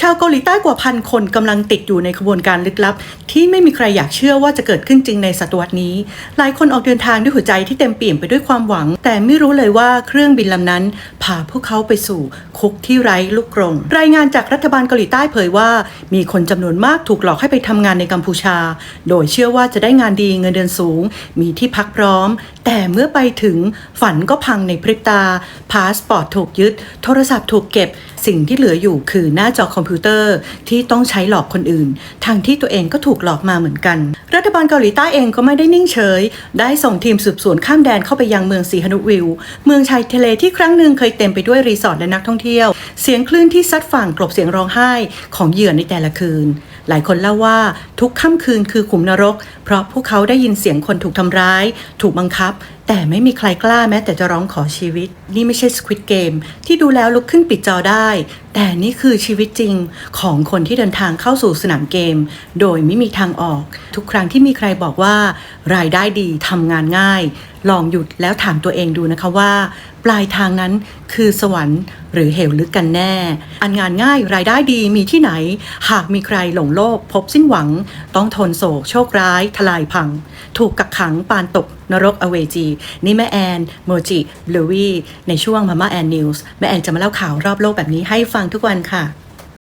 ชาวเกาหลีใต้กว่าพันคนกำลังติดอยู่ในขบวนการลึกลับ ที่ไม่มีใครอยากเชื่อว่าจะเกิดขึ้นจริงในศตวรรษนี้ หลายคนออกเดินทางด้วยหัวใจที่เต็มเปี่ยมไปด้วยความหวัง แต่ไม่รู้เลยว่าเครื่องบินลำนั้นพาพวกเขาไปสู่คุกที่ไร้ลูกกรงรายงานจากรัฐบาลเกาหลีใต้เผยว่า มีคนจำนวนมากถูกหลอกให้ไปทำงานในกัมพูชา โดยเชื่อว่าจะได้งานดีเงินเดือนสูง มีที่พักพร้อม แต่เมื่อไปถึงฝันก็พังในพริบตาพาสปอร์ตถูกยึด โทรศัพท์ถูกเก็บ สิ่งที่เหลืออยู่คือหน้าจอคอมพิวเตอร์ที่ต้องใช้หลอกคนอื่นทางที่ตัวเองก็ถูกหลอกมาเหมือนกัน รัฐบาลเกาหลีใต้เองก็ไม่ได้นิ่งเฉย ได้ส่งทีมสืบสวนข้ามแดนเข้าไปยังเมืองสีฮนุวิว เมืองชายทะเลที่ครั้งหนึ่งเคยเต็มไปด้วยรีสอร์ทและนักท่องเที่ยว เสียงคลื่นที่ซัดฝั่งกลบเสียงร้องไห้ของเหยื่อในแต่ละคืน หลายคนเล่าว่าทุกค่ำคืนคือขุมนรก เพราะพวกเขาได้ยินเสียงคนถูกทำร้าย ถูกบังคับ แต่ไม่มีใครกล้าแม้แต่จะร้องขอชีวิต นี่ไม่ใช่ Squid Game ที่ดูแล้วลุกขึ้นปิดจอได้ แต่นี่คือชีวิตจริงของคนที่เดินทางเข้าสู่สนามเกม โดยไม่มีทางออก ทุกครั้งที่มีใครบอกว่า รายได้ดีทำงานง่าย ลองหยุดแล้วถามตัวเองดูนะคะว่า ปลายทางนั้นคือสวรรค์หรือเหวลึกกันแน่ อันงานง่ายรายได้ดีมีที่ไหน หากมีใครหลงโลกพบสิ้นหวัง ต้องทนโศกโชคร้าย ทลายพัง ถูกกักขังปานตกนรกอเวจี นี่แม่แอน โมจิบลูวี่ในช่วงมาม่าแอนนิวส์แม่แอนจะมาเล่าข่าวรอบโลกแบบนี้ให้ฟังทุกวันค่ะ